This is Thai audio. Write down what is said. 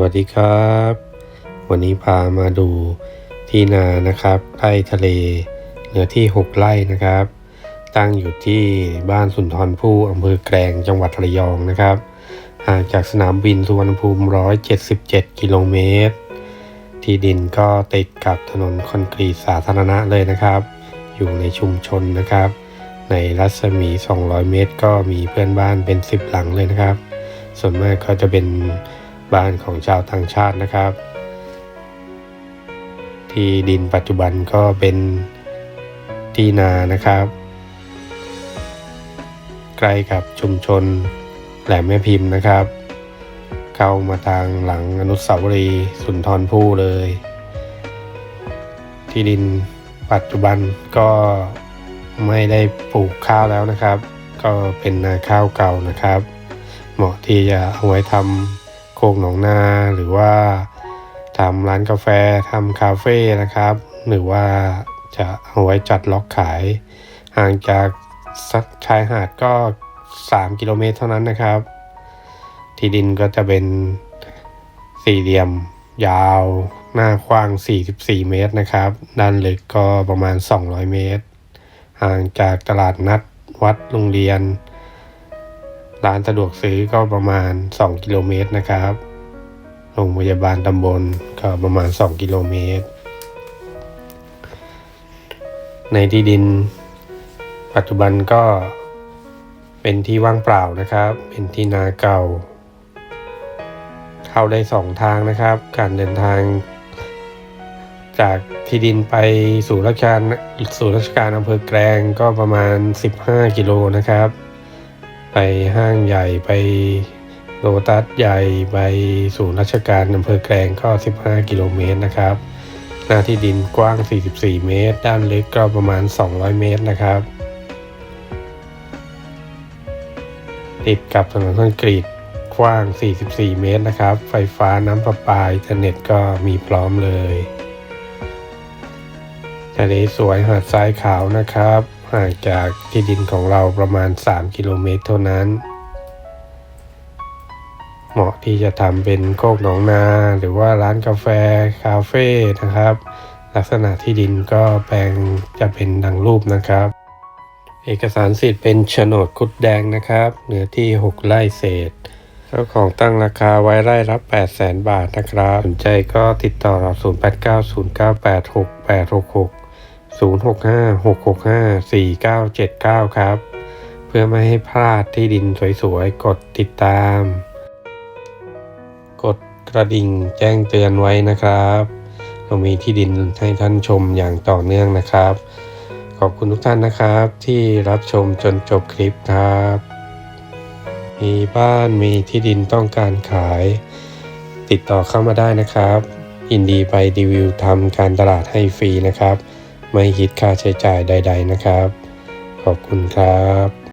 วัสดีครับ วันนี้พามาดูที่นานะครับไร่ทะเลเนื้อที่ 6 ไร่นะครับ ตั้งอยู่ที่บ้านสุนทรภู่อำเภอแกลงจังหวัดระยองนะครับห่างจากสนามบินสุวรรณภูมิ 177 กิโลเมตร ที่ดินก็ติดกับถนนคอนกรีตสาธารณะเลยนะครับ อยู่ในชุมชนนะครับ ในรัศมี 200 เมตร ก็มีเพื่อนบ้านเป็น 10 หลังเลยนะครับ ส่วนมากก็จะเป็น บ้านของชาวต่างชาตินะครับ ที่ดินปัจจุบันก็เป็นที่นานะครับ ใกล้กับชุมชนแหลมแม่พิมพ์นะครับ เข้ามาทางหลังอนุสาวรีย์สุนทรภู่เลย ที่ดินปัจจุบันก็ไม่ได้ปลูกข้าวแล้วนะครับ ก็เป็นนาข้าวเก่านะครับ เหมาะที่จะเอาไว้ทำ โคกหนองนา หรือว่าทำร้านกาแฟทำคาเฟ่นะครับ หรือว่าจะเอาไว้จัดล็อกขาย ห่างจากสักชายหาดก็ 3 กิโลเมตรเท่านั้นนะครับ ที่ดินก็จะเป็นสี่เหลี่ยม ยาว หน้ากว้าง 44 เมตรนะครับ ด้านลึกก็ประมาณ 200 เมตร ห่างจากตลาดนัดวัดโรงเรียน ร้านสะดวกซื้อก็ประมาณ 2 กิโลเมตรนะครับ โรงพยาบาลตำบลก็ประมาณ 2 กิโลเมตร ในที่ดิน ปัจจุบันก็เป็นที่ว่างเปล่านะครับ เป็นที่นาเก่า เข้าได้สองทางนะครับ การเดินทาง จากที่ดินไปสู่ราชการสู่ราชการอำเภอแกลงก็ประมาณ 15 กิโลนะครับ ไปห้างใหญ่ไปโลตัสใหญ่ไปสู่ราชการอำเภอแกลงก็ 15 กิโลเมตรนะครับ หน้าที่ดินกว้าง 44 เมตร ด้านลึกก็ประมาณ 200 เมตรนะครับ ติดกับถนนคอนกรีตกว้าง 44 เมตรนะครับ ไฟฟ้าน้ำประปาอินเทอร์เน็ตก็มีพร้อมเลยทะเลสวยหาดทรายขาวนะครับ ห่างจากที่ดินของเราประมาณ 3 กิโลเมตรเท่านั้น เหมาะที่จะทำเป็นโคกหนองนาหรือว่าร้านกาแฟคาเฟ่นะครับ ลักษณะที่ดินก็แปลงจะเป็นดังรูปนะครับ เอกสารสิทธิ์เป็นโฉนดคุดแดงนะครับเนื้อที่ 6 ไร่เศษเจ้าของตั้งราคาไว้ไร่รับ 8 0 0 0 0 0บาทนะครับ สนใจก็ติดต่อเรา 0890986866 0656654979 ครับ เพื่อไม่ให้พลาดที่ดินสวยๆ กดติดตาม กดกระดิ่งแจ้งเตือนไว้นะครับเรามีที่ดินให้ท่านชมอย่างต่อเนื่องนะครับ ขอบคุณทุกท่านนะครับ ที่รับชมจนจบคลิปครับ มีบ้านมีที่ดินต้องการขาย ติดต่อเข้ามาได้นะครับยินดีไปรีวิวทำการตลาดให้ฟรีนะครับ ไม่คิดค่าใช้จ่ายใด ๆนะครับ ขอบคุณครับ